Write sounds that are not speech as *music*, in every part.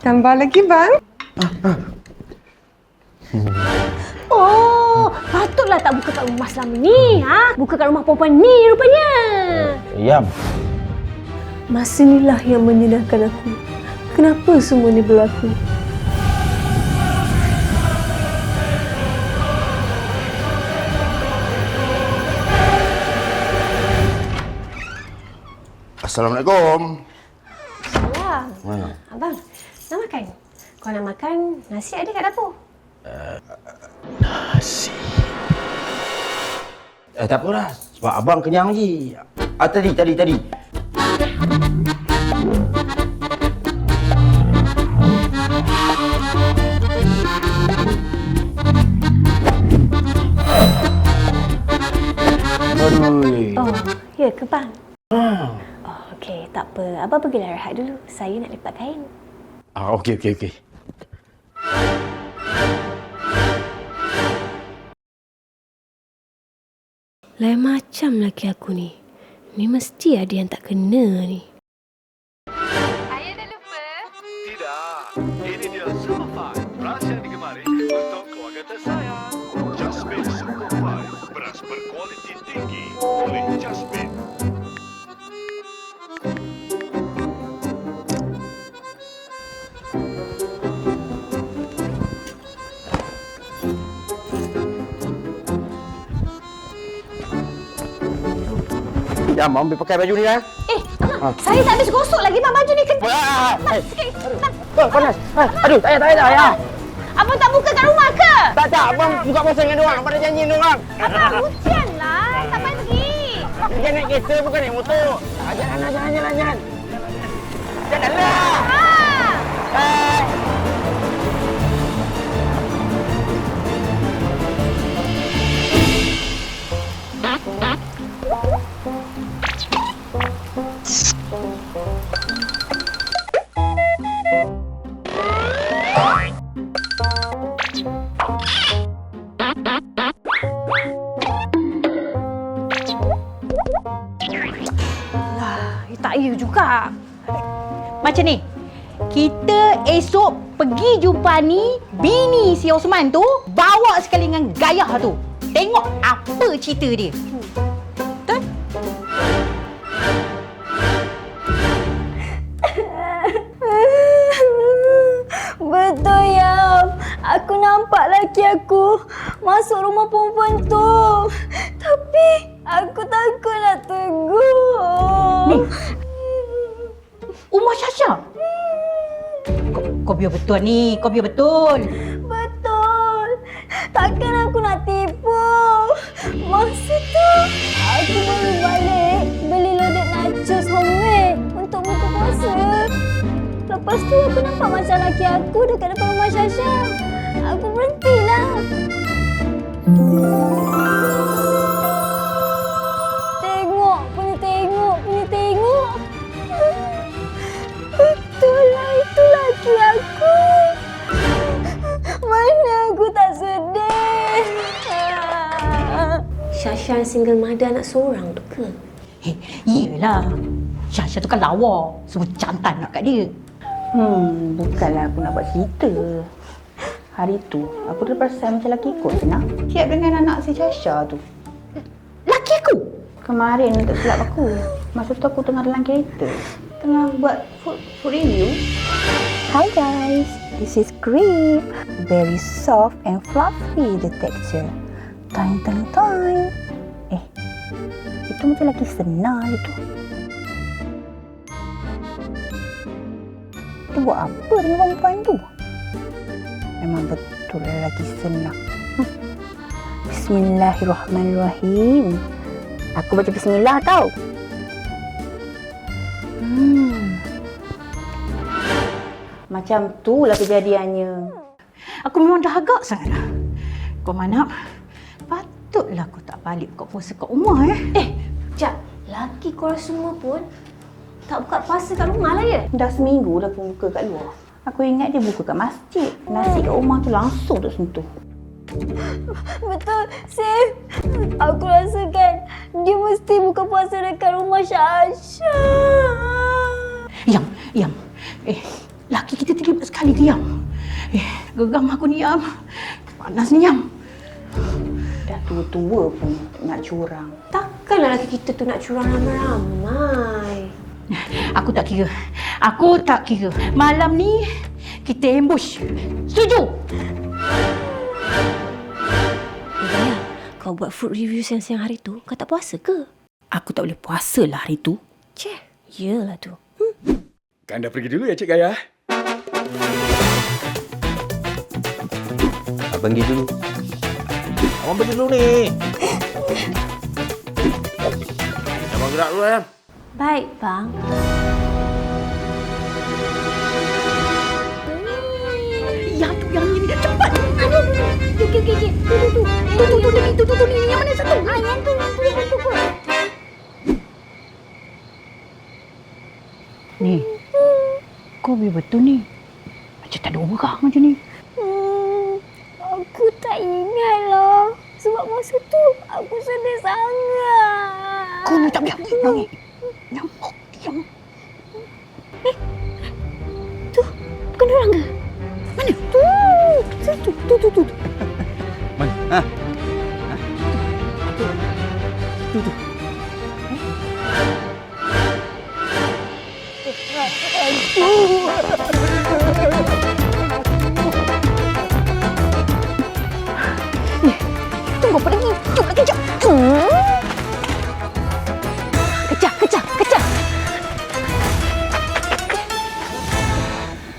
Tambah lagi, bang. *laughs* Oh, patutlah tak buka kat rumah selama ni. Ha? Buka kat rumah perempuan ni rupanya. Yam. Masa inilah yang menyenangkan aku. Kenapa semua ni berlaku? Assalamualaikum. Salam. Mana? Abang? Kau nak makan, nasi ada kat dapur. Eh, tak apa dah. Sebab abang kenyang lagi. Ah, tadi, tadi, tadi. Aduh. Oh, ya ke bang? Ah. Oh, okey. Tak apa. Abang pergilah rehat dulu. Saya nak lipat kain. Ah, okey, okey, okey. Lain macam laki aku ni. Ni mesti ada yang tak kena ni. Tidak, ini dia Super 5, beras yang digemari untuk keluarga tersayang. Jasmine Super 5, beras berkualiti tinggi oleh Jam, ambil pakai baju ni kan? Eh, abang, saya tak habis gosok lagi bang baju ni kena. Ah, eh, Sikit. oh, panas. Ah, aduh, tak payah, tak payah, tak payah. Abang tak buka kat rumah ke? Tak, tak. Abang buka puasa dengan diorang. Abang dah janji dengan diorang. Abang, hujan lah. Tak payah pergi. Dia naik kereta bukan naik motor. Ah, Jalan lah, jalan, jalan, jalan. Jalan lah. Ah. Lah, tak ya juga. Macam ni. Kita esok pergi jumpa ni bini si Osman tu bawa sekali dengan gayah tu. Tengok apa cerita dia. Betul? Betul ya. Aku nampak laki aku masuk rumah perempuan tu. Tapi aku takut nak tegur. Ni. Umar Syasha. Kau, kau biar betul ni. Kau biar betul. Betul. Takkan aku nak tipu. Masa tu aku baru balik beli loaded nachos homemade untuk buka puasa. Lepas tu aku nampak macam laki aku dekat depan rumah Syasha. Aku berhentilah. Tengok, punya tengok, punya tengok. Betul lah itu laki aku. Mana aku tak sedih. Syasha single mother anak seorang tu ke? Eh, iyalah. Syasha tu kan lawa. Semua jantan nak kat dia. Hmm, bukanlah aku nak buat cerita. Hari tu, aku terperasan macam lelaki je nak. Siap dengan anak si Chasha tu. Laki aku? Kemarin tak silap aku. Masa tu aku tengah dalam kereta. Tengah buat food, food review. Hi guys, this is crepe. Very soft and fluffy the texture. Time, time, time. Eh, itu macam lelaki senar itu. Dia buat apa dengan perempuan tu? Memang betul lelaki senang. Hmm. Bismillahirrahmanirrahim. Aku baca bismillah tau. Hmm. Macam tu lah kejadiannya. Aku memang dah agak sangat dah. Kau mana? Patutlah kau tak balik buka puasa kat rumah eh. Eh, Jap. Laki korang semua pun tak buka puasa kat rumah lah ya? Dah seminggu dah pun buka kat luar. Aku ingat dia buka kat masjid. Nasi kat rumah tu langsung tak sentuh. Betul, Sif. Aku rasakan dia mesti buka puasa dekat rumah Syasha. Yang, yang. Eh, Laki kita terlibat sekali diam. Eh, geram aku ni Yam. Panas ni Yam. Dah tua-tua pun nak curang. Takkanlah lelaki kita tu nak curang ramai-ramai. Aku tak kira. Aku tak kira. Malam ni kita ambush. Setuju? Hidayah, kau buat food review siang-siang hari tu, kau tak puasa ke? Aku tak boleh puasa lah hari tu. Ceh, yelah tu. Kan dah pergi dulu ya Cik Gaya? Abang pergi dulu. Abang pergi dulu ni. *gasps* Abang gerak dulu, Ayam. Baik, bang. Okey, okey, okey. Tu, tu, tu. Tu, tu, tu, tu, tu, tu, tu, ni. Yang mana satu? Ah, yang tu, yang tu, yang tu. tu. Ni. Kau biar betul ni. Macam tak ada orang macam ni. Hmm, aku tak ingat lah. Sebab masa tu, aku sedih sangat. Kau ni tak biar. Yang. Oh, diam. Tu, bukan orang ke? Mana? Tu, situ, tu, tu, tu. tu. Tunggu pergi. Tunggu kejap. Hmm. Kejap, kejap, kejap.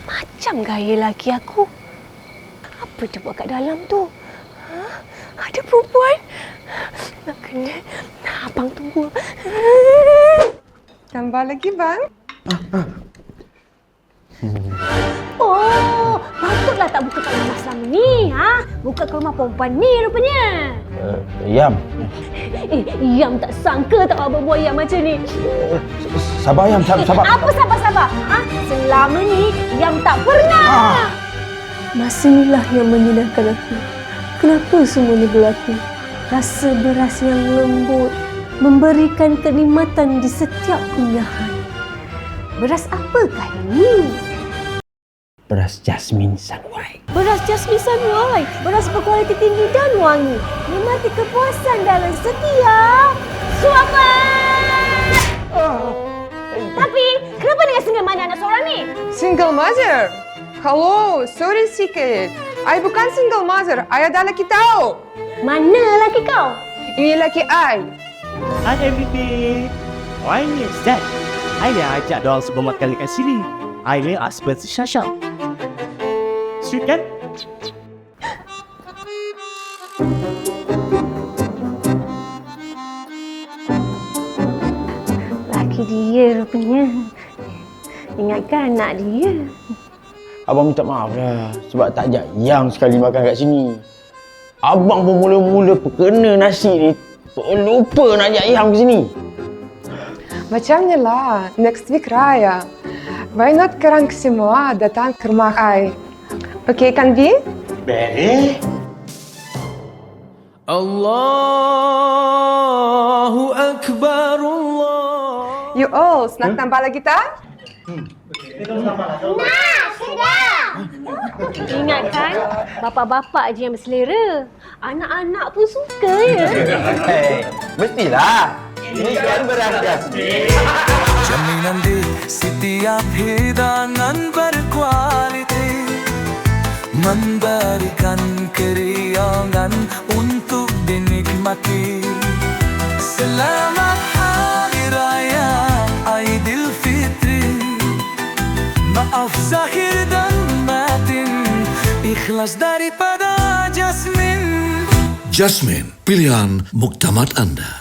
Macam gaya laki aku. Apa dia buat kat dalam tu? Ada perempuan? Nak kena. Abang tunggu. Tambah lagi bang. Oh, patutlah tak buka kat rumah selama ni. Ha? Buka kat rumah perempuan ni rupanya. Uh, Yam. Eh, Yam tak sangka tak abang buat Yam macam ni. Sabar, Yam. Sabar. sabar. Apa sabar-sabar? Ha? Selama ni Yam tak pernah. Masa inilah yang menyenangkan aku. Kenapa semua ni berlaku? Rasa beras yang lembut memberikan kenikmatan di setiap kunyahan. Beras apakah ini? Beras Jasmine Sunwhite. Beras Jasmine Sunwhite. Beras berkualiti tinggi dan wangi. Nikmati kepuasan dalam setiap suapan. Tapi, kenapa dengan single mana anak seorang ni? Single mother. Hello, sorry sikit. I bukan single mother. I ada laki tahu. Mana laki kau? Ini laki I. Hi everybody. My name is Dad. I dah ajak dorang semua makan dekat sini. I ni husband si Shasha. Sweet kan? Laki dia rupanya. Ingatkan anak dia. Abang minta maaf lah sebab tak ajak Yang sekali makan kat sini. Abang pun mula-mula perkena nasi ni lupa nak ajak Yang ke sini. Macamnya lah. Next week raya. Why not kerang semua datang ke rumah I? Okay kan Vi? Boleh. Allahu Akbar Allah. You all snack tambah lagi tak? Ingatkan, bapa-bapa je yang berselera. Anak-anak pun suka ya. Hey, mestilah. Ini kan beras Jasmine. Jaminan di setiap hidangan berkualiti Memberikan keriangan untuk dinikmati Ikhlas daripada Jasmine Jasmine, pilihan muktamad Anda.